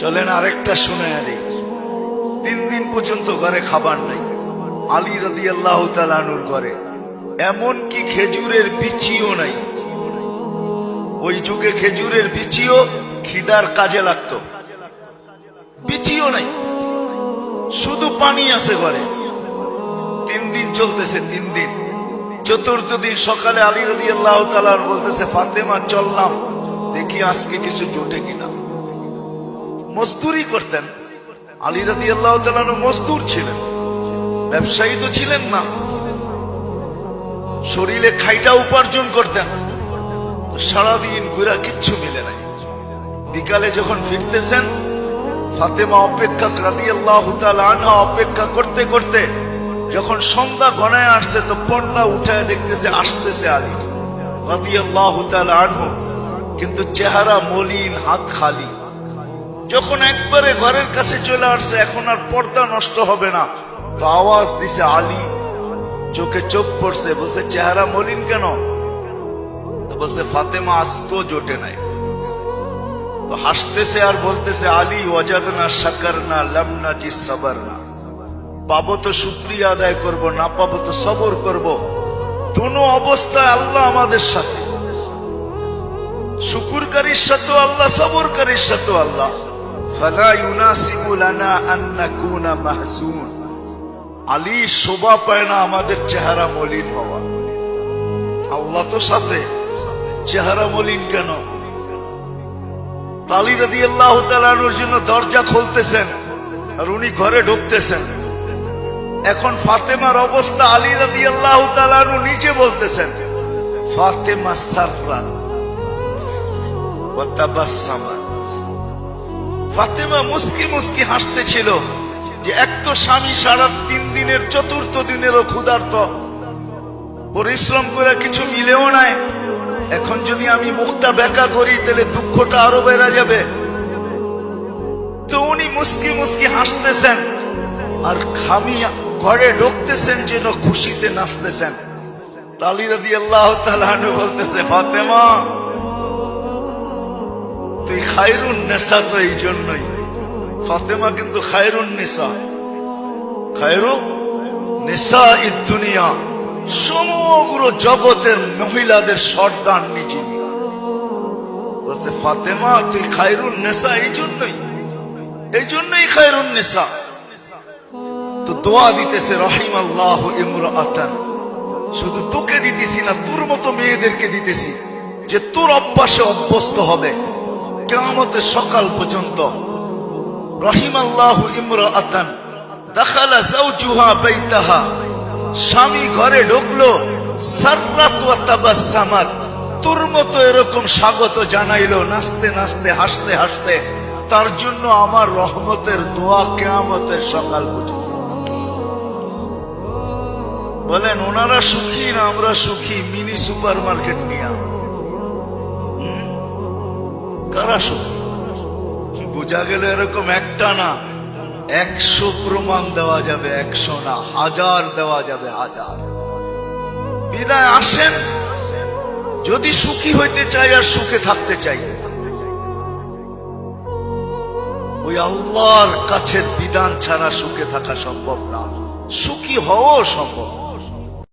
চলেন আরেকটা শুনে দিই। তিন দিন পর্যন্ত ঘরে খাবার নাই। আলী রাদি আল্লাহ তালানুর ঘরে। এমন কি খেজুরের বিচিও নাই। ওই যুগে খেজুরের বিচিও খিদার কাজে লাগতো। বিচিও নাই। শুধু পানি আছে ঘরে। তিন দিন চলতেছে তিন দিন। চতুর্থ দিন সকালে আলী রদি আল্লাহ তালার বলতেছে, ফাতেমা, চললাম। দেখি আজকে কিছু জোটে কিনা। মজদুরি করতেন। আলী রদি আল্লাহ মজদুর ছিলেন। ব্যবসায়ী তো ছিলেন না। শরীরে খাইটা উপার্জন করতেন। সারাদিন ঘুরা কিচ্ছু মিলে নাই। বিকালে যখন ফিরতেছেন, ফাতেমা অপেক্ষা রাদি আল্লাহ আনহা অপেক্ষা করতে করতে যখন সন্ধ্যা গণায় আসছে, তো পর্দা উঠায় দেখতেছে, আসতেছে আলী। রাদি আল্লাহ কিন্তু চেহারা মলিন, হাত খালি। যখন একবারে ঘরের কাছে চলে আসছে, এখন আর পর্দা নষ্ট হবে না। তো আওয়াজ দিছে আলী, চোখে চোখ পড়ছে, বলছে, চেহারা মলিন কেন? তো বলছে, ফাতেমা আজকেও জোটে নাই। তো হাসতেছে আর বলতেছে, আলী ওয়াজাদ না সাকার না লামনা জি সাবার না পাবো তো শুক্রিয়া আদায় করব, না পাবো তো সবর করব। দোনো অবস্থায় আল্লাহ আমাদের সাথে। শুকুরকারীর সাথে আল্লাহ, সবরকারীর সাথে আল্লাহ। ফালা ইউনাসিবু লানা আন নাকুনা মাহজুন আলী শোভা পায় আমাদের চেহারা মলিন হওয়া। আল্লাহ তো সাথে। চেহারা মলিন কেন? তালি রাদি আল্লাহ তালানোর জন্য দরজা খুলতেছেন আর উনি ঘরে ঢুকতেছেন। এখন ফাতেমার অবস্থা আলী রাদি আল্লাহ তালানু নিচে বলতেছেন, ফাতেমা ওয়া তাবাসসামাত। ফাতেমা মুসকি মুস্কি হাসতেছিল যে এক তো স্বামী সারা তিন দিনের চতুর্থ দিনেরও ক্ষুধার্ত। পরিশ্রম করে কিছু মিলেও নাই। এখন যদি আমি মুখটা বেকা করি, তাহলে দুঃখটা আরও বেড়া যাবে। তো উনি মুসকি মুস্কি হাসতেছেন আর খামি ঘরে ঢুকতেছেন যেন খুশিতে নাচতেছেন। তালিরা দিয়ে আল্লাহ বলতেছে, ফাতেমা তুই খায়রুন নেশা তো এই জন্যই। ফাতেমা কিন্তু খায়রুন নেশা। খায়রু নেশা ই দুনিয়া। সমগ্র জগতের মহিলাদের সর্দার নিজে ফাতেমা, তুই এই জন্যই। এই জন্যই খায়রুন নেশা। তো দোয়া দিতেছে রহিম আল্লাহ ইমরাতান শুধু তোকে দিতেছি না, তোর মতো মেয়েদেরকে দিতেছি যে তোর অভ্যাসে অভ্যস্ত হবে। কেমতের সকাল পর্যন্ত রহিম আল্লাহ ইমরাতান দাখালা জাওজুহা বাইতাহা। স্বামী ঘরে ঢুকলো তোর মতো এরকম স্বাগত জানাইলো, নাচতে নাচতে, হাসতে হাসতে। তার জন্য আমার রহমতের দোয়া কেয়ামতের সকাল পর্যন্ত। বলেন, ওনারা সুখী না আমরা সুখী? মিনি সুপার মার্কেট নিয়ে? কারা সুখী বোঝা গেল এরকম একটা না, একশো প্রমাণ দেওয়া যাবে, একশো না, হাজার দেওয়া যাবে, হাজার। বিদায়, আসেন। যদি সুখী হইতে চাই আর সুখে থাকতে চাই, ওই আল্লাহর কাছের বিধান ছাড়া সুখে থাকা সম্ভব না। সুখী হওয়াও সম্ভব